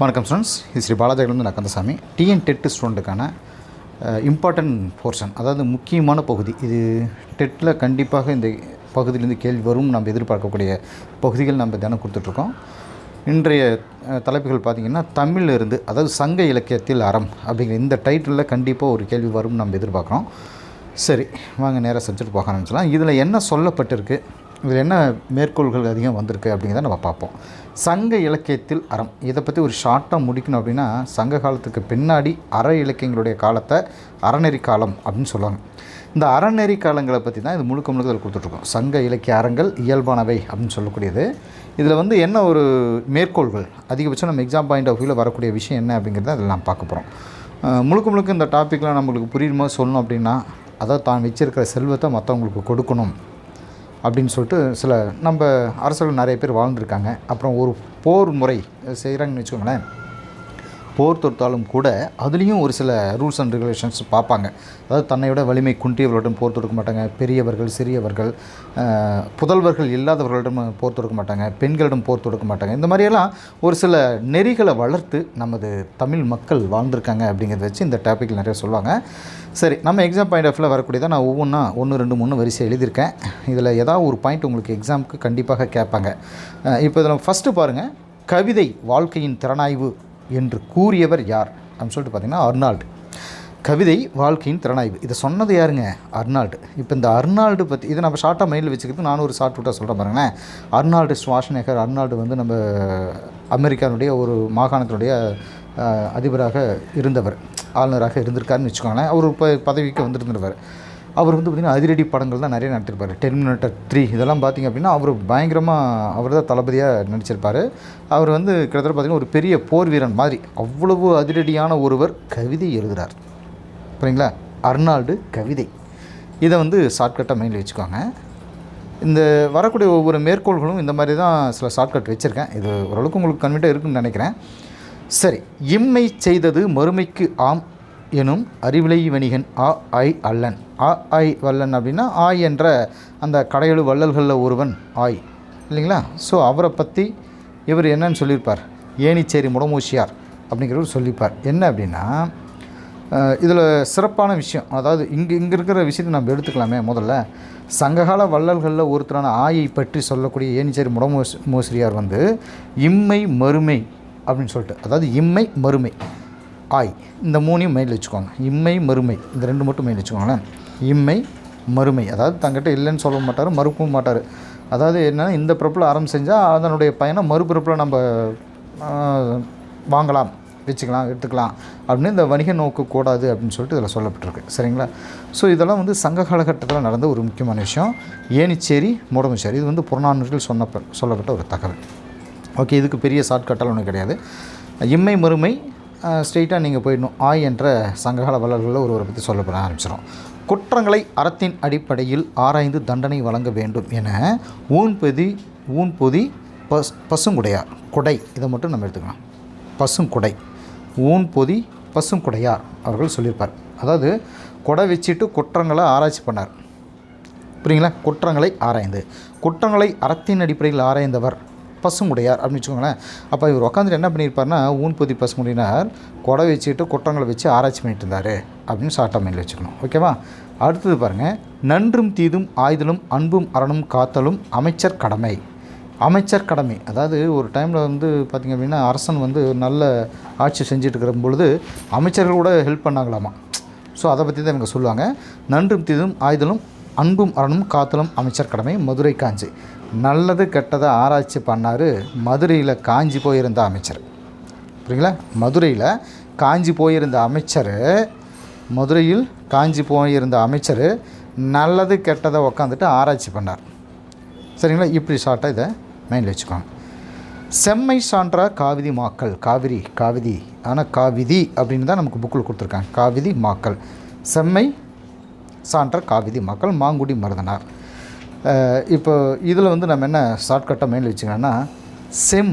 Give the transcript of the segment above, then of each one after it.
வணக்கம் ஸ்டூடெண்ட்ஸ் இது ஸ்ரீ பாலாஜிலிருந்து நான் கந்தசாமி. டிஎன் டெட் ஸ்டூடெண்ட்டுக்கான இம்பார்ட்டன்ட் போர்ஷன் அதாவது முக்கியமான பகுதி. இது டெட்டில் கண்டிப்பாக இந்த பகுதியிலேருந்து கேள்வி வரும். நம்ம எதிர்பார்க்கக்கூடிய பகுதிகள் நம்ம தினம் கொடுத்துட்ருக்கோம். இன்றைய தலைப்புகள் பார்த்திங்கன்னா தமிழ்ல இருந்து அதாவது சங்க இலக்கியத்தில் அறம் அப்படிங்கிற இந்த டைட்டிலில் கண்டிப்பாக ஒரு கேள்வி வரும் நம்ம எதிர்பார்க்குறோம். சரி வாங்க நேராக சப்ஜெக்ட் பார்க்க ஆரம்பிச்சலாம் இதில் என்ன சொல்லப்பட்டிருக்கு? இதில் என்ன மேற்கோள்கள் அதிகம் வந்திருக்கு அப்படிங்கிறத நம்ம பார்ப்போம். சங்க இலக்கியத்தில் அறம். இதை பற்றி ஒரு ஷார்ட்டாக முடிக்கணும் அப்படின்னா சங்க காலத்துக்கு பின்னாடி அற இலக்கியங்களுடைய காலத்தை அறநெறி காலம் அப்படின்னு சொல்லுவாங்க. இந்த அறநெறி காலங்களை பற்றி தான் இது முழுக்க முழுக்க இதில் கொடுத்துட்ருக்கோம். சங்க இலக்கிய அறங்கள் இயல்பானவை அப்படின்னு சொல்லக்கூடியது. இதில் வந்து என்ன ஒரு மேற்கோள்கள்? அதிகபட்சம் நம்ம எக்ஸாம் பாயிண்ட் ஆஃப் வியூவில் வரக்கூடிய விஷயம் என்ன அப்படிங்கிறத அதில் நாம் பார்க்க போகிறோம் முழுக்க முழுக்க இந்த டாப்பிக்லாம் நம்மளுக்கு புரியுமா சொல்லணும் அப்படின்னா அதாவது தான் வச்சிருக்கிற செல்வத்தை மற்றவங்களுக்கு கொடுக்கணும். அப்படின்னு சொல்லிட்டு சில நம்ம அரசர்கள் நிறைய பேர் வாழ்ந்துருக்காங்க. அப்புறம் ஒரு போர் முறை செய்கிறாங்கன்னு வச்சுக்கோங்களேன். போர் தொடுத்தாலும் கூட அதுலேயும் ஒரு சில ரூல்ஸ் அண்ட் ரெகுலேஷன்ஸ் பார்ப்பாங்க. அதாவது தன்னை விட வலிமை குன்றியவர்களிடம் போர் தொடுக்க மாட்டாங்க. பெரியவர்கள் சிறியவர்கள் புதல்வர்கள் இல்லாதவர்களிடம் போர் தொடுக்க மாட்டாங்க. பெண்களிடம் போர் தொடுக்க மாட்டாங்க. இந்த மாதிரியெல்லாம் ஒரு சில நெறிகளை வளர்த்து நமது தமிழ் மக்கள் வாழ்ந்திருக்காங்க அப்படிங்கிறத வச்சு இந்த டாப்பிக்கில் நிறைய சொல்லுவாங்க. சரி நம்ம எக்ஸாம் பாயிண்ட் ஆஃப்ல வரக்கூடியதாக நான் ஒவ்வொன்றா ஒன்று ரெண்டு மூணு வரிசை எழுதியிருக்கேன். இதில் ஏதாவது ஒரு பாயிண்ட் உங்களுக்கு எக்ஸாமுக்கு கண்டிப்பாக கேட்பாங்க. இப்போ இதில் ஃபஸ்ட்டு பாருங்கள் கவிதை வாழ்க்கையின் திறனாய்வு என்று கூறியவர் யார்? அப்படின்னு சொல்லிட்டு பார்த்தீங்கன்னா அர்னால்டு. கவிதை வாழ்க்கையின் திறனாய்வு. இதை சொன்னது யாருங்க? அர்னால்டு. இப்போ இந்த அர்னால்டு பற்றி இதை நம்ம ஷார்ட்டாக மைண்டில் வச்சுக்கிறது நானும் ஒரு ஷார்ட் விட்டாக சொல்கிறேன் பாருங்களேன். அர்னால்டு ஸ்வாஷ்நேகர் அர்னால்டு வந்து நம்ம அமெரிக்கானுடைய ஒரு மாகாணத்தினுடைய அதிபராக இருந்தவர். ஆளுநராக இருந்திருக்காருன்னு வச்சுக்கோங்களேன். அவர் இப்போ பதவிக்கு வந்துருந்துருவார் அவர் வந்து பார்த்திங்கன்னா அதிரடி படங்கள் தான் நிறைய நடிச்சிருப்பார் டெர்மினேட்டர் த்ரீ இதெல்லாம் பார்த்திங்க அப்படின்னா அவர் பயங்கரமாக அவர் தான் தளபதியாக நடிச்சிருப்பார். அவர் வந்து கிட்டத்தட்ட பார்த்திங்கன்னா ஒரு பெரிய போர் வீரன் மாதிரி அவ்வளவு அதிரடியான ஒருவர் கவிதை எழுதுகிறார் புரியுங்களா? அர்னால்டு கவிதை. இதை வந்து ஷார்ட்கட்டாக மைண்டில் வச்சுக்கோங்க. இந்த வரக்கூடிய ஒவ்வொரு மேற்கோள்களும் இந்த மாதிரி தான் சில ஷார்ட்கட் வச்சுருக்கேன். இது ஓரளவுக்கு உங்களுக்கு கன்வீட்டாக இருக்குன்னு நினைக்கிறேன். சரி இம்மை செய்தது மறுமைக்கு ஆம். எனும் அறிவிலை வணிகன் ஆ ஐ அல்லன். ஆ ஐ வல்லன் அப்படின்னா ஆய் என்ற அந்த கடையெழு வள்ளல்களில் ஒருவன் ஆய். இல்லைங்களா? ஸோ அவரை பற்றி இவர் என்னன்னு சொல்லியிருப்பார். ஏனிச்சேரி முடமூசியார் அப்படிங்கிறவர் சொல்லியிருப்பார். என்ன அப்படின்னா இதில் சிறப்பான விஷயம் அதாவது இங்கே இங்கே இருக்கிற விஷயத்தை நம்ம எடுத்துக்கலாமே முதல்ல. சங்ககால வள்ளல்களில் ஒருத்தரான ஆயை பற்றி சொல்லக்கூடிய ஏனிச்சேரி முடமோஸ் மோசிரியார் வந்து இம்மை மறுமை அப்படின்னு சொல்லிட்டு அதாவது இம்மை மறுமை ஆய் இந்த மூணையும் மெயில் வச்சுக்கோங்க. இம்மை மறுமை. இந்த ரெண்டு மட்டும் மெயில் வச்சுக்கோங்களேன் இம்மை மறுமை. அதாவது தங்கிட்ட இல்லைன்னு சொல்ல மாட்டார் மறுக்கவும் மாட்டார். அதாவது என்னென்னா இந்த பிறப்பில் ஆரம்பம் செஞ்சால் அதனுடைய பயனை மறுபிறப்பில் நம்ம வாங்கலாம் வச்சுக்கலாம் எடுத்துக்கலாம். அப்படின்னு இந்த வணிக நோக்கு கூடாது அப்படின்னு சொல்லிட்டு இதில் சொல்லப்பட்டிருக்கு. சரிங்களா? ஸோ இதெல்லாம் வந்து சங்க காலகட்டத்தில் நடந்த ஒரு முக்கியமான விஷயம். ஏனிச்சேரி முடமுச்சேரி இது வந்து புறநானூற்றில் சொன்ன சொல்லப்பட்ட ஒரு தகவல். ஓகே இதுக்கு பெரிய ஷார்ட்கட்டால் ஒன்றும் கிடையாது. இம்மை மறுமை ஸ்ட்ரெயிட்டாக நீங்கள் போயிடணும். ஆய் என்ற சங்ககால வள்ளல்களில் ஒருவரை பற்றி சொல்லப்பட ஆரம்பிச்சிடும் குற்றங்களை அறத்தின் அடிப்படையில் ஆராய்ந்து தண்டனை வழங்க வேண்டும் என ஊன்பொதி ஊன்பொதி பஸ் பசுங்குடையார் குடை இதை மட்டும் நம்ம எடுத்துக்கலாம். பசுங்குடை ஊன்பொதி பசுங்குடையார் அவர்கள் சொல்லியிருப்பார். அதாவது கொடை வச்சுட்டு குற்றங்களை ஆராய்ச்சி பண்ணார். புரியுங்களா? குற்றங்களை ஆராய்ந்து. குற்றங்களை அறத்தின் அடிப்படையில் ஆராய்ந்தவர் பசுமுடையார் அப்படின்னு வச்சுக்கோங்களேன். அப்போ இவர் உட்காந்துட்டு என்ன பண்ணியிருப்பார்னா ஊன்பொதி பசுமுடியினார் கொடை வச்சுட்டு குற்றங்களை வச்சு ஆராய்ச்சி பண்ணிட்டு இருந்தார் அப்படின்னு சாட்டா மைண்டில் வச்சுக்கணும். ஓகேவா அடுத்தது பாருங்கள் நன்றும் தீதும் ஆயுதலும் அன்பும் அறனும் காத்தலும் அமைச்சர் கடமை. அமைச்சர் கடமை. அதாவது ஒரு டைமில் வந்து பார்த்திங்க அப்படின்னா அரசன் வந்து நல்ல ஆட்சி செஞ்சுட்டு இருக்கிற பொழுது அமைச்சர்கள் கூட ஹெல்ப் பண்ணாங்களாமா? ஸோ அதை பற்றி தான் இவங்க சொல்லுவாங்க. நன்றும் தீதும் ஆயுதலும் அன்பும் அறனும் காத்தலும் அமைச்சர் கடமை மதுரை காஞ்சி. நல்லது கெட்டதை ஆராய்ச்சி பண்ணார். மதுரையில் காஞ்சி போயிருந்த அமைச்சர். புரியுங்களா மதுரையில் காஞ்சி போயிருந்த அமைச்சர் மதுரையில் காஞ்சி போயிருந்த அமைச்சர் நல்லது கெட்டதை உக்காந்துட்டு ஆராய்ச்சி பண்ணார். சரிங்களா? இப்படி ஷார்ட்டாக இதை மைண்டில் வச்சுக்கோங்க. செம்மை சான்றா காவிதி மாக்கள். காவிரி காவிதி. ஆனால் காவிதி அப்படின்னு தான் நமக்கு புக்கில் கொடுத்துருக்காங்க. காவிதி மாக்கள். செம்மை சான்ற காவிதி மக்கள். மாங்குடி மருதனார். இப்போ இதில் வந்து நம்ம என்ன ஷார்ட்கட்டாக மெயின் வச்சுக்கோங்கன்னா செம்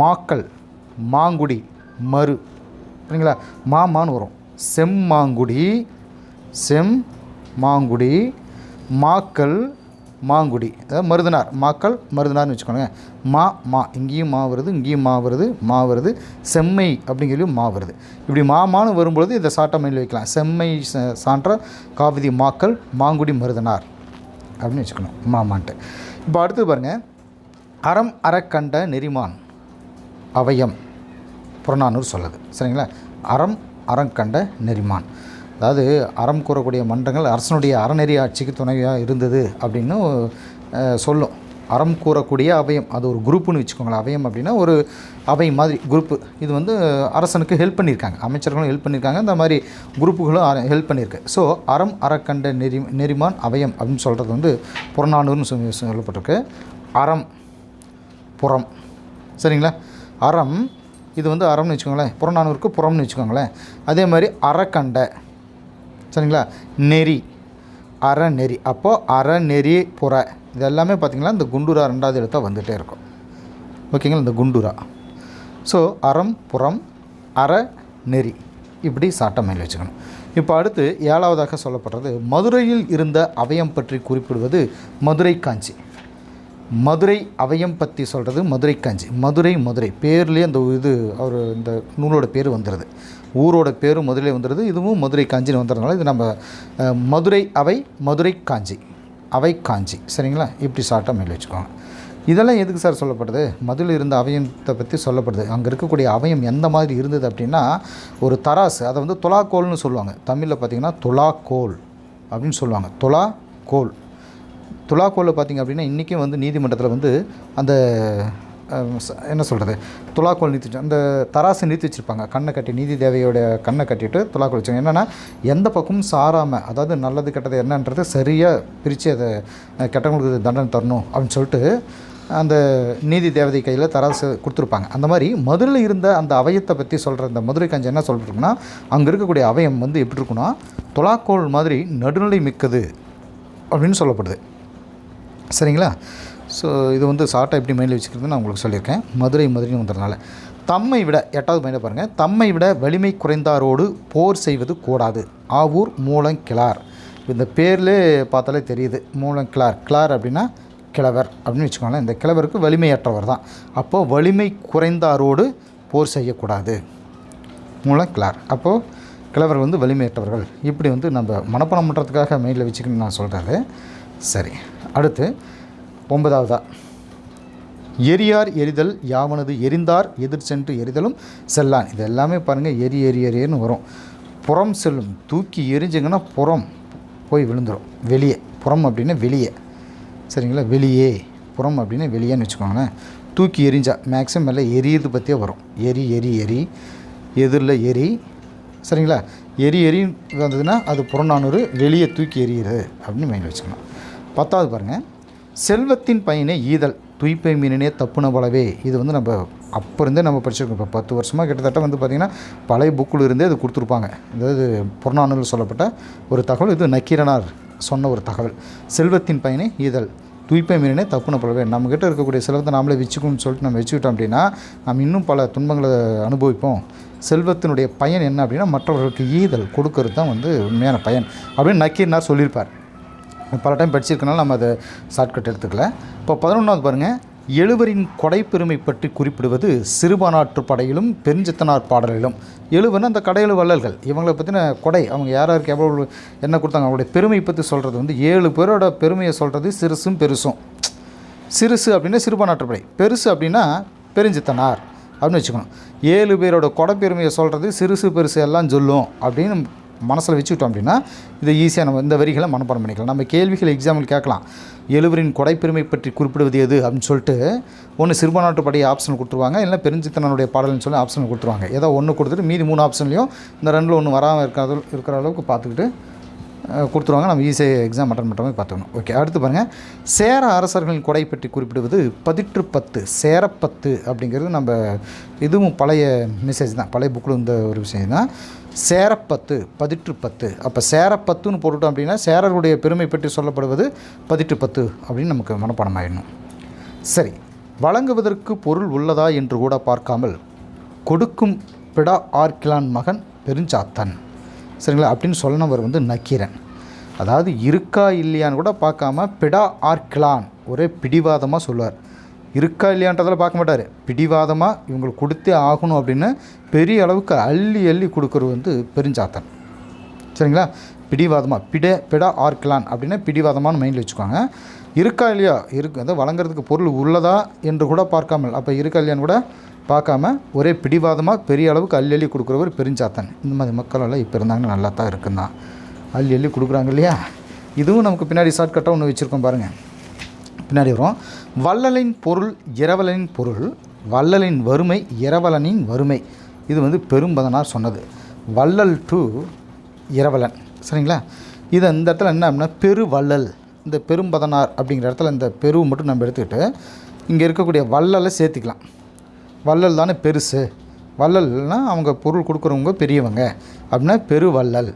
மாக்கள் மாங்குடி மறு. சரிங்களா மாமான்னு வரும். செம்மாங்குடி செம் மாங்குடி மாக்கள் மாங்குடி. அதாவது மருதனார். மாக்கள் மருதனார்னு வச்சுக்கோங்க. மா மா. இங்கேயும் மா வருது இங்கேயும் மா வருது மா வருது. செம்மை அப்படிங்கிறதுலையும் மா வருது. இப்படி மாமான்னு வரும்பொழுது இதை சாட்டா மைண்டில் வைக்கலாம். செம்மை ச- சான்ற காவிதி மாக்கள் மாங்குடி மருதனார் அப்படின்னு வச்சுக்கணும். மாமான்ட்டு இப்போ அடுத்து பாருங்கள் அறம் அறக்கண்ட நெறிமான் அவயம் புறநானூர் சொல்லுது. சரிங்களா? அறம் அறங்கண்ட நெறிமான். அதாவது அறம் கூறக்கூடிய மன்றங்கள் அரசனுடைய அறநெறி ஆட்சிக்கு துணையாக இருந்தது அப்படின்னு சொல்லும். அறம் கூறக்கூடிய அவயம் அது ஒரு குரூப்புன்னு வச்சுக்கோங்களேன். அவயம் அப்படின்னா ஒரு அவை மாதிரி குரூப்பு. இது வந்து அரசனுக்கு ஹெல்ப் பண்ணியிருக்காங்க. அமைச்சர்களும் ஹெல்ப் பண்ணியிருக்காங்க. இந்த மாதிரி குரூப்புகளும் ஹெல்ப் பண்ணியிருக்கு. ஸோ அறம் அறக்கண்ட நெறி நெறிமான் அவயம் அப்படின்னு சொல்கிறது வந்து புறநானூறுன்னு சொல்லி சொல்லப்பட்டிருக்கு. அறம் புறம். சரிங்களா? அறம் இது வந்து அறம்னு வச்சுக்கோங்களேன். புறநானூருக்கு புறம்னு வச்சுக்கோங்களேன். அதே மாதிரி அறக்கண்ட சரிங்களா? நெறி. அறநெறி. அப்போது அறநெறி புற. இது எல்லாமே பார்த்திங்கன்னா இந்த குண்டுரா ரெண்டாவது எழுத்தாக வந்துகிட்டே இருக்கும். ஓகேங்களா? இந்த குண்டுரா. ஸோ அறம் புறம் அற நெறி இப்படி சாட்டம் மேலே வச்சுக்கணும். இப்போ அடுத்து ஏழாவதாக சொல்லப்படுறது மதுரையில் இருந்த அவயம் பற்றி குறிப்பிடுவது மதுரை காஞ்சி. மதுரை அவயம் பற்றி சொல்கிறது மதுரை காஞ்சி. மதுரை மதுரை. பேர்லேயே அந்த இது அவர் இந்த நூலோட பேர் வந்துடுது ஊரோட பேரும் மதுரையில் வந்துடுது இதுவும் மதுரை காஞ்சின்னு வந்துடுறதுனால இது நம்ம மதுரை அவை மதுரை காஞ்சி. அவை காஞ்சி. சரிங்களா? இப்படி ஷார்ட்டாக மேலே வச்சுக்கோங்க. இதெல்லாம் எதுக்கு சார் சொல்லப்படுது? மதுரையில் இருந்த அவயத்தை பற்றி சொல்லப்படுது. அங்கே இருக்கக்கூடிய அவயம் எந்த மாதிரி இருந்தது அப்படின்னா ஒரு தராசு அதை வந்து துலாக்கோல்னு சொல்லுவாங்க. தமிழில் பார்த்திங்கன்னா துலாக்கோல் அப்படின்னு சொல்லுவாங்க. துலா கோல் துலாக்கோலில் பார்த்தீங்க அப்படின்னா இன்றைக்கும் வந்து நீதிமன்றத்தில் வந்து அந்த என்ன சொல்கிறது துலாக்கோல் நிறுத்தி அந்த தராசு நிறுத்தி வச்சுருப்பாங்க. கண்ணை கட்டி நீதி தேவையோட கண்ணை கட்டிட்டு துலாக்கோல் வச்சாங்க என்னென்னா எந்த பக்கமும் சாராமல் அதாவது நல்லது கெட்டது என்னன்றது சரியாக பிரித்து அதை கெட்டவங்களுக்கு தண்டனை தரணும் அப்படின்னு சொல்லிட்டு அந்த நீதி தேவதை கையில் தராசு கொடுத்துருப்பாங்க. அந்த மாதிரி மதுரையில் இருந்த அந்த அவயத்தை பற்றி சொல்கிற இந்த மதுரை கஞ்சி என்ன சொல்லிட்டுருக்குன்னா அங்கே இருக்கக்கூடிய அவயம் வந்து எப்படி இருக்குன்னா துலாக்கோல் மாதிரி நடுநிலை மிக்கது அப்படின்னு சொல்லப்படுது. சரிங்களா? ஸோ இது வந்து ஷார்ட்டாக எப்படி மைண்டில் வச்சுக்கிறது நான் உங்களுக்கு சொல்லியிருக்கேன். மதுரை மதுரைன்னு வந்ததுனால தம்மை விட எட்டாவது மைண்டில் பாருங்கள் தம்மை விட வலிமை குறைந்தாரோடு போர் செய்வது கூடாது. ஆவூர் மூலங்கிளார் இந்த பேர்லே பார்த்தாலே தெரியுது. மூலங்கிளார் கிளார் அப்படின்னா கிழவர் அப்படின்னு வச்சுக்கோங்களேன். இந்த கிழவருக்கு வலிமையற்றவர் தான். அப்போது வலிமை குறைந்தாரோடு போர் செய்யக்கூடாது. மூலம் கிளார் அப்போது கிழவர் வந்து வலிமையற்றவர்கள். இப்படி வந்து நம்ம மனப்பணம் பண்ணுறதுக்காக மைண்டில் வச்சுக்கணும்னு நான் சொல்கிறது சரி. அடுத்து ஒன்பதாவதா. எரியார் எரிதல் யாவனது எரிந்தார் எதிர் சென்று எரிதலும் செல்லான். இது எல்லாமே பாருங்கள் எரி எரி எரியன்னு வரும். புறம் செல்லும். தூக்கி எரிஞ்சிங்கன்னா புறம் போய் விழுந்துடும் வெளியே. புறம் அப்படின்னா வெளியே. சரிங்களா? வெளியே. புறம் அப்படின்னா வெளியேன்னு வச்சுக்கோங்களேன். தூக்கி எரிஞ்சா மேக்ஸிமம் எல்லாம் எரியது பற்றியே வரும். எரி எரி எரி. எதிரில் எரி. சரிங்களா? எரி எரி வந்ததுன்னா அது புறநானூறு வெளியே தூக்கி எரியுது அப்படின்னு மைண்டில் வச்சுக்கணும். பத்தாவது பாருங்கள் செல்வத்தின் பயனே ஈதல். துய்ப்பை மீனனே தப்புன பலவே இது வந்து நம்ம அப்போ இருந்தே நம்ம படிச்சிருக்கோம். இப்போ பத்து வருஷமாக கிட்டத்தட்ட வந்து பார்த்திங்கன்னா பழைய புக்கில் இருந்தே இது கொடுத்துருப்பாங்க. அதாவது புறநானூல் சொல்லப்பட்ட ஒரு தகவல். இது நக்கீரனார் சொன்ன ஒரு தகவல். செல்வத்தின் பயனே ஈதல். துய்ப்பை மீறினே தப்புன பலவே. நம்மக்கிட்ட இருக்கக்கூடிய செல்வத்தை நாமளே வச்சுக்கணும்னு சொல்லிட்டு நம்ம வச்சுக்கிட்டோம் அப்படின்னா நம்ம இன்னும் பல துன்பங்களை அனுபவிப்போம். செல்வத்தினுடைய பயன் என்ன அப்படின்னா மற்றவர்களுக்கு ஈதல் கொடுக்கறது தான் வந்து உண்மையான பயன் அப்படின்னு நக்கீரனார் சொல்லியிருப்பார். பல டைம் படிச்சிருக்கனால நம்ம அதை ஷார்ட்கட் எடுத்துக்கல. இப்போ பதினொன்றாவது பாருங்கள் எழுவரின் கொடைப்பெருமை பற்றி குறிப்பிடுவது சிறுபானாற்று படையிலும் பெருஞ்சித்தனார் பாடலிலும். எழுவன் அந்த கடையெழு வள்ளல்கள். இவங்களை பற்றின கொடை. அவங்க யார் யாருக்கு எவ்வளோ என்ன கொடுத்தாங்க? அவங்களுடைய பெருமை பற்றி சொல்கிறது வந்து ஏழு பேரோட பெருமையை சொல்கிறது சிறுசும் பெருசும். சிறுசு அப்படின்னா சிறுபானாற்றுப்படை பெருசு அப்படின்னா பெருஞ்சித்தனார். அப்படின்னு வச்சுக்கணும். ஏழு பேரோட கொடைப்பெருமையை சொல்கிறது சிறுசு பெருசு எல்லாம் சொல்லும் அப்படின்னு மனசில் வச்சுக்கிட்டோம் அப்படின்னா இதை ஈஸியாக நம்ம இந்த வரிகளை மனப்பாடம் பண்ணிக்கலாம். நம்ம கேள்விகள் எக்ஸாம்பிள் கேட்கலாம். எழுவரின் கொடைப்பெருமை பற்றி குறிப்பிடுவது எது அப்படின்னு சொல்லிட்டு ஒன்று சிறுபானாட்டு படைய ஆப்ஷன் கொடுத்துருவாங்க. இல்லை பெருஞ்சித்தனனுடைய பாடல்னு சொல்லி ஆப்ஷன் கொடுத்துருவாங்க. ஏதோ ஒன்று கொடுத்துட்டு மீதி மூணு ஆப்ஷன்லையும் இந்த ரெண்டில் ஒன்று வராமல் இருக்கிற இருக்கிற அளவுக்கு பார்த்துக்கிட்டு கொடுத்துருவாங்க. நம்ம ஈஸியாக எக்ஸாம் அட்டன் பண்ணுற மாதிரி பார்த்துக்கணும். ஓகே அடுத்து பாருங்கள் சேர அரசர்களின் கொடை பற்றி குறிப்பிடுவது பதிற்று பத்து சேரப்பத்து அப்படிங்கிறது நம்ம இதுவும் பழைய மெசேஜ் தான். பழைய புக்கில் இருந்த ஒரு விஷயம் தான். சேரப்பத்து பதிற்று பத்து. அப்போ சேரப்பத்துன்னு போட்டுட்டோம் அப்படின்னா சேரர்களுடைய பெருமை பற்றி சொல்லப்படுவது பதிற்று பத்து அப்படின்னு நமக்கு மனப்பாடம் ஆயிடணும் சரி வழங்குவதற்கு பொருள் உள்ளதா என்று கூட பார்க்காமல் கொடுக்கும் பிடா ஆர்கிலான் மகன் பெருஞ்சாத்தன். சரிங்களா? அப்படின்னு சொன்னவர் வந்து நக்கீரன். அதாவது இருக்கா இல்லையான்னு கூட பார்க்காம பிடா ஆர்கிலான் ஒரே பிடிவாதமாக சொல்லுவார். இருக்கா இல்லையான்றதில் பார்க்க மாட்டார். பிடிவாதமாக இவங்களுக்கு கொடுத்தே ஆகணும் அப்படின்னு பெரிய அளவுக்கு அள்ளி அள்ளி கொடுக்குறது வந்து பெருஞ்சாத்தன். சரிங்களா? பிடிவாதமாக பிட பிடா ஆர்கிலான் அப்படின்னா பிடிவாதமான மைண்டில் வச்சுக்கோங்க இருக்கா இல்லையா? இருக்கு அதாவது வழங்குறதுக்கு பொருள் உள்ளதா என்று கூட பார்க்காமல் அப்போ இருக்கா இல்லையான்னு கூட பார்க்காம ஒரே பிடிவாதமாக பெரிய அளவுக்கு அள்ளி அள்ளி கொடுக்குறவர் பெருஞ்சாத்தன். இந்த மாதிரி மக்களெல்லாம் இப்போ இருந்தாங்கன்னா நல்லா தான் இருக்குந்தான். அள்ளி அள்ளி கொடுக்குறாங்க இல்லையா? இதுவும் நமக்கு பின்னாடி ஷார்ட்கட்டாக ஒன்று வச்சுருக்கோம் பாருங்கள் பின்னாடி வரும். வள்ளலின் பொருள் இரவலனின் பொருள் வள்ளலின் வறுமை இரவலனின் வறுமை. இது வந்து பெரும்பதனார் சொன்னது. வள்ளல் டு இரவலன். சரிங்களா? இது இந்த இடத்துல என்ன அப்படின்னா பெருவள்ளல் இந்த பெரும்பதனார் அப்படிங்கிற இடத்துல இந்த பெரு மட்டும் நம்ம எடுத்துக்கிட்டு இங்கே இருக்கக்கூடிய வள்ளலை சேர்த்துக்கலாம். வள்ளல் தானே பெருசு. வள்ளல்னால் அவங்க பொருள் கொடுக்குறவங்க பெரியவங்க. அப்படின்னா பெருவள்ளல்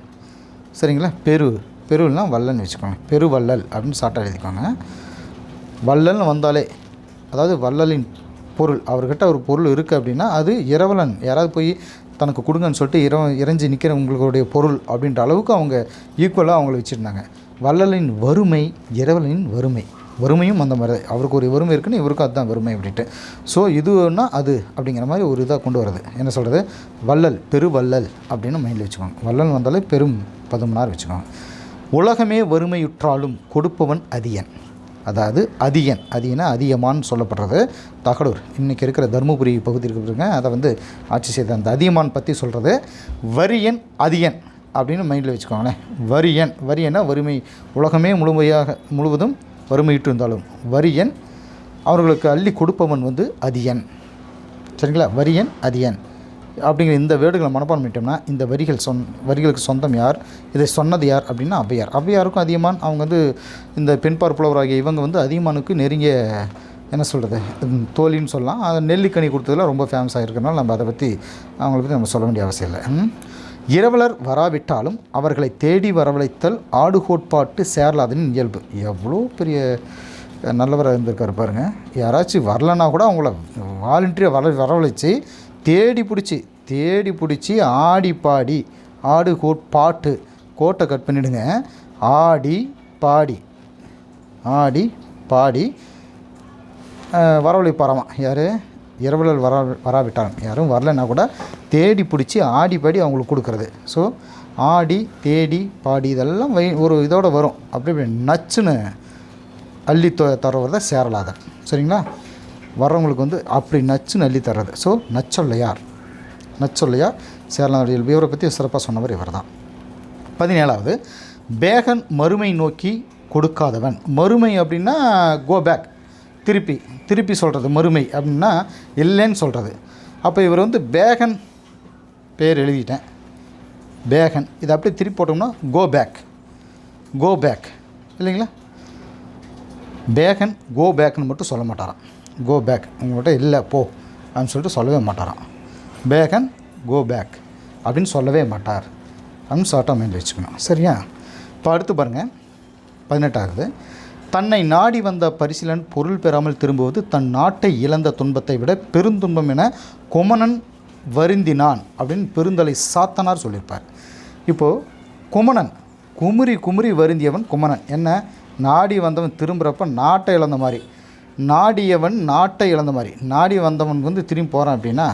சரிங்களா? பெரு. பெருவல்னா வள்ளல்னு வச்சுக்கோங்க. பெருவள்ளல் அப்படின்னு சாட்டாக எழுதிக்கோங்க. வள்ளல்னு வந்தாலே அதாவது வள்ளலின் பொருள் அவர்கிட்ட ஒரு பொருள் இருக்குது அப்படின்னா அது இரவலன். யாராவது போய் தனக்கு கொடுங்கன்னு சொல்லிட்டு இற இறைஞ்சி நிற்கிறவங்களுடைய பொருள் அப்படின்ற அளவுக்கு அவங்க ஈக்குவலாக அவங்கள வச்சுருந்தாங்க. வள்ளலின் வறுமை இரவலின் வறுமை. வறுமையும் அந்த மாதிரி தான். அவருக்கு ஒரு வறுமை இருக்குன்னு இவருக்கும் அதுதான் வறுமை அப்படின்ட்டு. ஸோ இதுன்னா அது அப்படிங்கிற மாதிரி ஒரு இதாக கொண்டு வருது என்ன சொல்கிறது வள்ளல் பெருவள்ளல் அப்படின்னு மைண்டில் வச்சுக்கோங்க. வள்ளல் வந்தாலே பெரும் பதுமனார் வச்சுக்கோங்க. உலகமே வறுமையுற்றாலும் கொடுப்பவன் அதியன். அதாவது அதியன். அதியனா அதியமான்னு சொல்லப்படுறது. தகடூர். இன்றைக்கி இருக்கிற தருமபுரி பகுதி இருக்கிறவங்க அதை வந்து ஆட்சி செய்த அந்த அதியமான் பற்றி சொல்கிறது வரியன் அதியன் அப்படின்னு மைண்டில் வச்சுக்கோங்களேன். வரியன். வரியன்னா வறுமை. உலகமே முழுமையாக முழுவதும் வறுமையிட்டு இருந்தாலும் வரியன் அவர்களுக்கு அள்ளி கொடுப்பவன் வந்து அதியன். சரிங்களா? வரியன் அதியன். அப்படிங்கிற இந்த வேர்டுகளை மனப்பாடம் பண்ணிட்டோம்னா இந்த வரிகள் சொன் வரிகளுக்கு சொந்தம் யார்? இதை சொன்னது யார் அப்படின்னா ஔவையார் ஔவையாருக்கும் அதியமான் அவங்க வந்து இந்த பெண்பார் பார்ப்புலவர் ஆகிய இவங்க வந்து அதியமானுக்கு நெருங்கிய என்ன சொல்கிறது தோழின்னு சொல்லலாம். அது நெல்லிக்கனி கொடுத்ததுல ரொம்ப ஃபேமஸ் ஆகிருக்கனால நம்ம அதை பற்றி அவங்கள பற்றி நம்ம சொல்ல வேண்டிய அவசியம் இல்லை. இரவலர் வராவிட்டாலும் அவர்களை தேடி வரவழைத்தல் ஆடு கோட்பாட்டு சேரலாதனின் இயல்பு. எவ்வளோ பெரிய நல்லவராக இருந்திருக்காரு பாருங்கள் யாராச்சும் வரலன்னா கூட அவங்கள வாலண்டியராக வர வரவழைச்சு தேடி பிடிச்சி தேடி பிடிச்சி ஆடி பாடி ஆடு கோட் பாட்டு கோட்டை கட் பண்ணிவிடுங்க ஆடி பாடி ஆடி பாடி வரவழைப்பாராமா? யார்? இரவலர் வரா வராவிட்டாங்க யாரும் வரலைன்னா கூட தேடி பிடிச்சி ஆடி பாடி அவங்களுக்கு கொடுக்குறது. ஸோ ஆடி தேடி பாடி இதெல்லாம் வை ஒரு இதோட வரும். அப்படி இப்படி நச்சுன்னு அள்ளி தொ தரவர் தான் சேரலாதன் சரிங்களா? வர்றவங்களுக்கு வந்து அப்படி நச்சுன்னு அள்ளி தர்றது. ஸோ நச்சொல்லையார். நச்சொல்லையார் சேரலாதனுடைய இவரை பற்றி சிறப்பாக சொன்னவர் இவர் தான் பதினேழாவது பேகன் மறுமை நோக்கி கொடுக்காதவன். மறுமை அப்படின்னா கோ பேக் திருப்பி திருப்பி சொல்கிறது மறுமை அப்படின்னா இல்லைன்னு சொல்கிறது அப்போ இவர் வந்து பேகன் பேர் எழுதிட்டேன். பேகன் இதை அப்படியே திருப்பி போட்டோம்னா கோ பேக் கோ பேக் இல்லைங்களா? பேகன் கோ பேக்னு மட்டும் சொல்ல மாட்டாராம். கோ பேக் உங்கள்கிட்ட இல்லை போ அப்படின்னு சொல்லிட்டு சொல்லவே மாட்டாராம். பேகன் கோ பேக் அப்படின்னு சொல்லவே மாட்டார். அப்படின்னு ஷார்ட்டாக மைண்டில் வச்சுக்கணும். சரியா? இப்போ அடுத்து பாருங்கள் பதினெட்டாவது. தன்னை நாடி வந்த பரிசீலன் பொருள் பெறாமல் திரும்புவது தன் நாட்டை இழந்த துன்பத்தை விட பெருந்துன்பம் என குமணன் வருந்தினான் அப்படின்னு பெருந்தலை சாத்தனார் சொல்லியிருப்பார். இப்போது குமணன் குமுறி குமுறி வருந்தியவன் குமணன். என்ன? நாடி வந்தவன் திரும்புகிறப்ப நாட்டை இழந்த மாதிரி. நாடியவன் நாட்டை இழந்த மாதிரி. நாடி வந்தவன் வந்து திரும்பி போகிறான் அப்படின்னா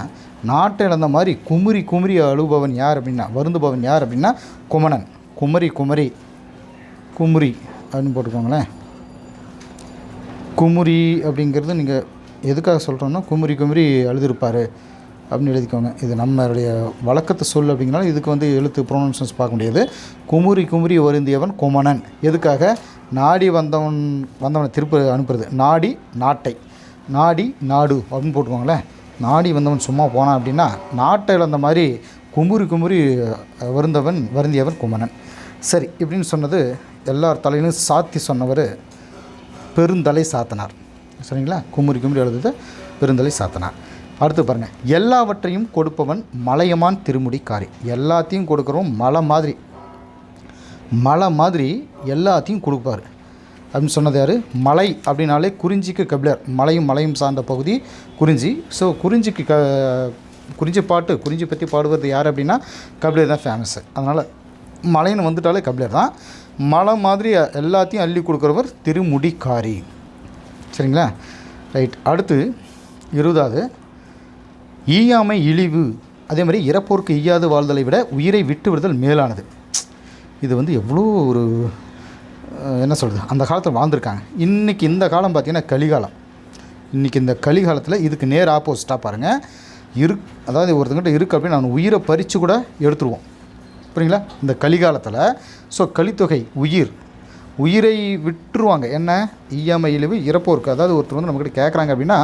நாட்டை இழந்த மாதிரி குமுறி குமுறி அழுபவன் யார் அப்படின்னா வருந்துபவன் யார் அப்படின்னா குமணன். குமரி குமரி குமுறி அப்படின்னு போட்டுக்கோங்களேன். குமுறி அப்படிங்கிறது நீங்கள் எதுக்காக சொல்கிறோன்னா குமுறி குமுறி அழுதுருப்பார் அப்படின்னு எழுதிக்கோங்க. இது நம்மளுடைய வழக்கத்தை சொல் அப்படிங்கிறனால இதுக்கு வந்து எழுத்து ப்ரொனன்சன்ஸ் பார்க்க முடியாது. குமுறி குமுறி வருந்தியவன் குமணன். எதுக்காக? நாடி வந்தவன் வந்தவனை திருப்பி அனுப்புறது. நாடி நாட்டை. நாடி நாடு அப்படின்னு போட்டுக்கோங்களேன் நாடி வந்தவன் சும்மா போனான் அப்படின்னா நாட்டை இழந்த மாதிரி குமுறி குமுறி வருந்தவன் வருந்தியவன் குமணன். சரி இப்படின்னு சொன்னது எல்லார் தலையிலும் சாத்தி சொன்னவர் பெருந்தலை சாத்தனார். சரிங்களா? குமுறி குமுறி எழுதுது பெருந்தலை சாத்தனார். அடுத்து பாருங்கள் எல்லாவற்றையும் கொடுப்பவன் மலையமான் திருமுடிக்காரி. எல்லாத்தையும் கொடுக்குறவன் மலை மாதிரி. மலை மாதிரி எல்லாத்தையும் கொடுப்பார். அப்படின்னு சொன்னது யார்? மலை அப்படின்னாலே குறிஞ்சிக்கு கபிலர். மலையும் மலையும் சார்ந்த பகுதி குறிஞ்சி. ஸோ குறிஞ்சிக்கு க குறிஞ்சி பாட்டு குறிஞ்சி பற்றி பாடுவது யார் அப்படின்னா கபிலர் தான் ஃபேமஸ்ஸு அதனால் மலைன்னு வந்துட்டாலே கபிலர் தான். மலை மாதிரி எல்லாத்தையும் அள்ளி கொடுக்குறவர் திருமுடிக்காரி. சரிங்களா? ரைட் அடுத்து இருபதாவது ஈயாமை இழிவு. அதே மாதிரி இறப்போருக்கு ஈயாது வாழ்தலை விட உயிரை விட்டு விடுதல் மேலானது. இது வந்து எவ்வளோ ஒரு என்ன சொல்கிறது அந்த காலத்தில் வாழ்ந்துருக்காங்க. இன்றைக்கி இந்த காலம் பார்த்திங்கன்னா கலிகாலம். இன்றைக்கி இந்த கலிகாலத்தில் இதுக்கு நேர் ஆப்போசிட்டாக பாருங்கள் இரு அதாவது ஒருத்தங்கிட்ட இருக்குது அப்படின்னு அவன் உயிரை பறித்து கூட எடுத்துருவோம். புரியுங்களா இந்த கலிகாலத்தில் ஸோ கலித்தொகை உயிர். உயிரை விட்டுருவாங்க. என்ன? இஎம்ஐ இழிவு இறப்போருக்கு அதாவது ஒருத்தர் வந்து நம்மக்கிட்ட கேட்குறாங்க அப்படின்னா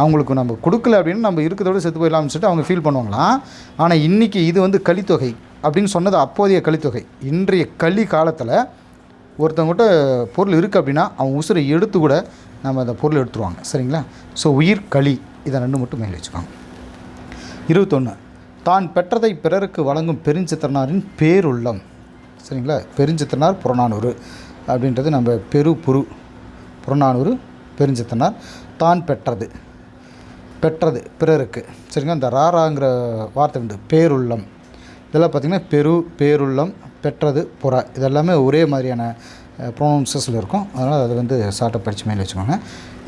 அவங்களுக்கு நம்ம கொடுக்கல அப்படின்னு நம்ம இருக்கிறதோட செத்து போயிடலாம்னு சொல்லிட்டு அவங்க ஃபீல் பண்ணுவாங்களாம். ஆனால் இன்றைக்கி இது வந்து கலித்தொகை அப்படின்னு சொன்னது அப்போதைய கலித்தொகை. இன்றைய கலி காலத்தில் ஒருத்தவங்ககிட்ட பொருள் இருக்குது அப்படின்னா அவன் உசுரை எடுத்து கூட நம்ம அந்த பொருள் எடுத்துருவாங்க. சரிங்களா? ஸோ உயிர் களி இதை ரெண்டு மட்டும் மேலே வச்சுக்கோங்க. இருபத்தொன்று தான் பெற்றதை பிறருக்கு வழங்கும் பெருஞ்சித்திரனாரின் பேருள்ளம். சரிங்களா? பெருஞ்சித்திரனார் புறநானூறு அப்படின்றது நம்ம பெரு புரு புறநானூறு பெருஞ்சித்திரனார் தான் பெற்றது. பெற்றது பிறருக்கு. சரிங்களா? இந்த ராராங்கிற வார்த்தை உண்டு. பேருள்ளம். இதெல்லாம் பார்த்திங்கன்னா பெரு பேருள்ளம் பெற்றது புற. இதெல்லாமே ஒரே மாதிரியான ப்ரொனவுன்சஸில் இருக்கும். அதனால் அது வந்து சாட்டை படித்து மேலே வச்சுக்கோங்க.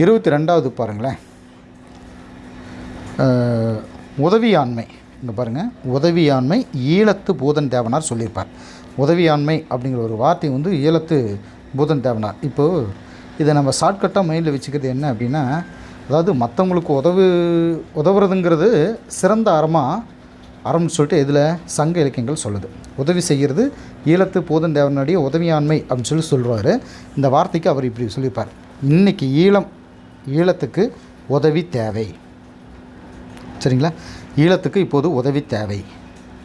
இருபத்தி ரெண்டாவது பாருங்களேன். உதவியாண்மை. இங்கே பாருங்கள் உதவியாண்மை ஈழத்து பூதன் தேவனார் சொல்லியிருப்பார். உதவியாண்மை அப்படிங்கிற ஒரு வார்த்தை வந்து ஈழத்து பூதன் தேவனார். இப்போது இதை நம்ம ஷார்ட்கட்டாக மைண்டில் வச்சுக்கிறது என்ன அப்படின்னா அதாவது மற்றவங்களுக்கு உதவு உதவுறதுங்கிறது சிறந்த அறமாக அறம்னு சொல்லிட்டு இதில் சங்க இலக்கியங்கள் சொல்லுது. உதவி செய்கிறது ஈழத்து பூதன் தேவனுடைய உதவியாண்மை அப்படின்னு சொல்லி சொல்கிறாரு இந்த வார்த்தைக்கு அவர் இப்படி சொல்லியிருப்பார். இன்றைக்கி ஈழம் ஈழத்துக்கு உதவி தேவை. சரிங்களா? ஈழத்துக்கு இப்போது உதவி தேவை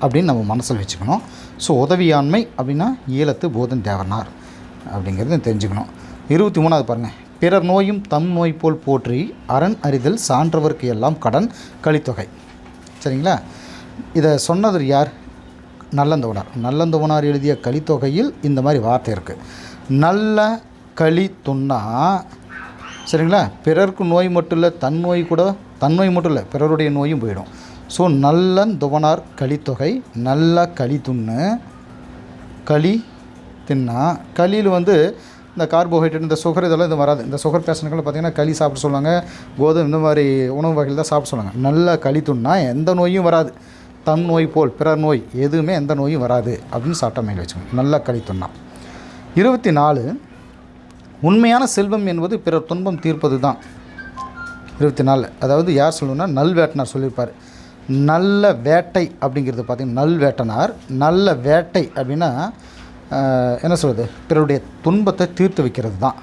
அப்படின்னு நம்ம மனசில் வச்சுக்கணும். ஸோ உதவியாண்மை அப்படின்னா ஈழத்து போதன் தேவனார் அப்படிங்கிறத தெரிஞ்சுக்கணும். இருபத்தி மூணாவது பாருங்கள் பிறர் நோயும் தம் நோய் போல் போற்றி அரண் அறிதல் சான்றவர்க்கு எல்லாம் கடன் கலித்தொகை சரிங்களா? இதை சொன்னது யார்? நல்லந்தவனார் நல்லந்தவனார் எழுதிய கலித்தொகையில் இந்த மாதிரி வார்த்தை இருக்குது நல்ல களி துண்ணா சரிங்களா? பிறருக்கு நோய் மட்டும் இல்லை தன் நோய் கூட தன் நோய் மட்டும் இல்லை பிறருடைய நோயும் போயிடும். ஸோ நல்ல துவனார் களித்தொகை நல்லா களி துண்ணு களி தின்னா. களியில் வந்து இந்த கார்போஹைட்ரேட் இந்த சுகர் இதெல்லாம் இது வராது. இந்த சுகர் பேஷண்ட்கள் பார்த்திங்கன்னா களி சாப்பிட சொல்லுவாங்க. கோதுமை இந்த மாதிரி உணவு வகைகள் தான் சாப்பிட சொல்லுவாங்க. நல்லா களி துண்ணா எந்த நோயும் வராது. தன் நோய் போல் பிறர் நோய். எதுவுமே எந்த நோயும் வராது அப்படின்னு சாப்பிட்டா மேல் வச்சுக்கோங்க. நல்ல களி துண்ணா இருபத்தி நாலு உண்மையான செல்வம் என்பது பிறர் துன்பம் தீர்ப்பது தான் இருபத்தி நாலு அதாவது யார் சொல்லணும்னா நல்வேட்டனார் சொல்லியிருப்பார். நல்ல வேட்டை அப்படிங்கிறது பார்த்திங்கன்னா நல் வேட்டனார். நல்ல வேட்டை அப்படின்னா என்ன சொல்கிறது பிறருடைய துன்பத்தை தீர்த்து வைக்கிறது தான்.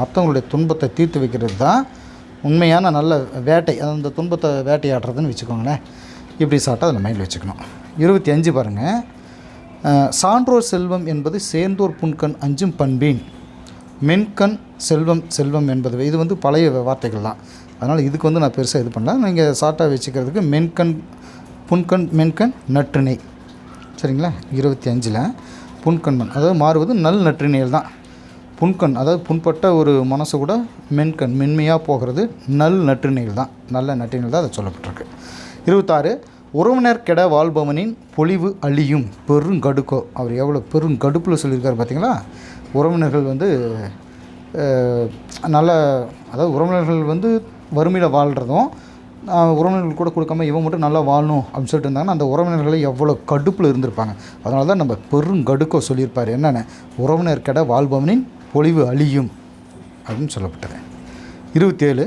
மற்றவங்களுடைய துன்பத்தை தீர்த்து வைக்கிறது தான் உண்மையான நல்ல வேட்டை. அந்த துன்பத்தை வேட்டையாடுறதுன்னு வச்சுக்கோங்களேன். இப்படி சாப்பிட்டா அதில் மைண்டில் வச்சுக்கணும். இருபத்தி அஞ்சு பாருங்கள் சான்றோர் செல்வம் என்பது சேர்ந்தோர் புன்கண் அஞ்சும் பண்பீன். மென்கண் செல்வம் செல்வம் என்பது இது வந்து பழைய வார்த்தைகள் தான் அதனால் இதுக்கு வந்து நான் பெருசாக இது பண்ணல. நீங்கள் ஷார்ட்டாக வச்சுக்கிறதுக்கு மென்கண் புன்கண் மென்கண் நற்றிணை. சரிங்களா? இருபத்தி அஞ்சில் புன்கண்மண் அதாவது மாறுவது நல் நற்றிணையில் தான். புன்கண் அதாவது புண்பட்ட ஒரு மனசு கூட மென்கண் மென்மையாக போகிறது நல் நற்றிணையில் தான். நல்ல நற்றிணையில் தான் அதை சொல்லப்பட்டிருக்கு. இருபத்தாறு உறவினர் கெட வாழ்பவனின் பொலிவு அழியும் பெருங்கடுக்கோ. அவர் எவ்வளோ பெருங்கடுப்பில் சொல்லியிருக்காரு பார்த்தீங்களா? உறவினர்கள் வந்து நல்ல அதாவது உறவினர்கள் வந்து வறுமையில் வாழ்கிறதும் உறவினர்கள் கூட கொடுக்காம இவன் மட்டும் நல்லா வாழணும் அப்படின்னு சொல்லிட்டு இருந்தாங்கன்னா அந்த உறவினர்களை எவ்வளோ கடுப்பில் இருந்திருப்பாங்க. அதனால தான் நம்ம பெருங்கடுக்கோ சொல்லியிருப்பார். என்னென்ன? உறவினர் கெட வாழ்பவனின் பொழிவு அழியும் அப்படின்னு சொல்லப்பட்டது. இருபத்தேழு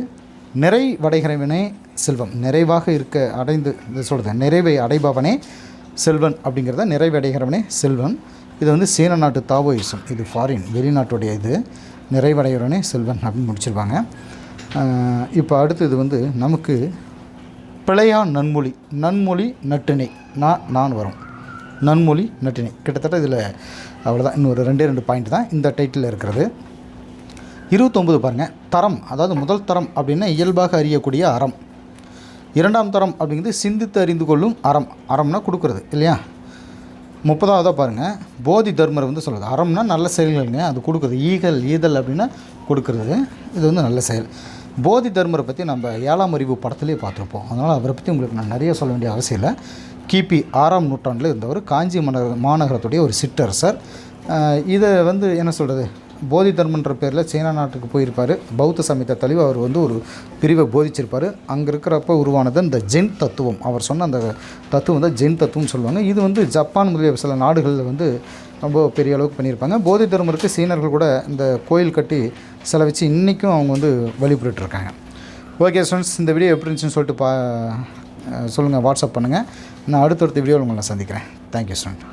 நிறைவடைகிறவனே செல்வம். நிறைவாக இருக்க அடைந்து சொல்கிறது நிறைவை அடைபவனே செல்வன் அப்படிங்கிறத நிறைவடைகிறவனே செல்வன். இது வந்து சீன நாட்டு தாவோயிசம் இது ஃபாரின் வெளிநாட்டுடைய இது. நிறைவடைகிறவனே செல்வன் அப்படின்னு முடிச்சிருப்பாங்க. இப்போ அடுத்தது வந்து நமக்கு பிழையான் நன்மொழி நன்மொழி நட்டிணை நான் நான் வரும். நன்மொழி நட்டிணை கிட்டத்தட்ட இதில் அவ்வளோதான் இன்னொரு ரெண்டே ரெண்டு பாயிண்ட் தான் இந்த டைட்டில் இருக்கிறது. இருபத்தொம்பது பாருங்கள் தரம். அதாவது முதல் தரம் அப்படின்னா இயல்பாக அறியக்கூடிய அறம். இரண்டாம் தரம் அப்படிங்கிறது சிந்தித்து அறிந்து கொள்ளும் அறம். அறம்னா கொடுக்குறது இல்லையா? முப்பதாவதாக பாருங்கள் போதி தர்மர் வந்து சொல்லுது அறம்னா நல்ல செயல்கள்ங்க. அது கொடுக்குறது. ஈகல் ஈதல் அப்படின்னா கொடுக்குறது. இது வந்து நல்ல செயல். போதி தர்மரை பற்றி நம்ம ஏழாம் அறிவு படத்துலேயே பார்த்துருப்போம். அதனால் அவரை பற்றி உங்களுக்கு நான் நிறைய சொல்ல வேண்டிய அவசியம் இல்லை. கிபி ஆறாம் நூற்றாண்டில் இருந்தவர் காஞ்சி மாநகர மாநகரத்துடைய ஒரு சிற்றரசர். இதை வந்து என்ன சொல்கிறது போதி தர்மன்ற பேரில் சீனா நாட்டுக்கு போயிருப்பார். பௌத்த சமயத்தை தழுவி அவர் வந்து ஒரு பிரிவை போதிச்சிருப்பார். அங்கே இருக்கிறப்ப உருவானது இந்த ஜென் தத்துவம். அவர் சொன்ன அந்த தத்துவம் தான் ஜென் தத்துவம்னு சொல்லுவாங்க. இது வந்து ஜப்பான் முதலிய சில நாடுகளில் வந்து ரொம்ப பெரிய அளவுக்கு பண்ணியிருப்பாங்க. போதி தர்மருக்கு சீனர்கள் கூட இந்த கோயில் கட்டி சில வச்சு இன்றைக்கும் அவங்க வந்து வழிபட்டுருக்காங்க ஓகே ஸ்டூடெண்ட்ஸ் இந்த வீடியோ எப்படி இருந்துச்சுன்னு சொல்லிட்டு பா சொல்லுங்கள் வாட்ஸ்அப் பண்ணுங்கள் நான் அடுத்தடுத்த வீடியோவில் உங்களை சந்திக்கிறேன். Thank you student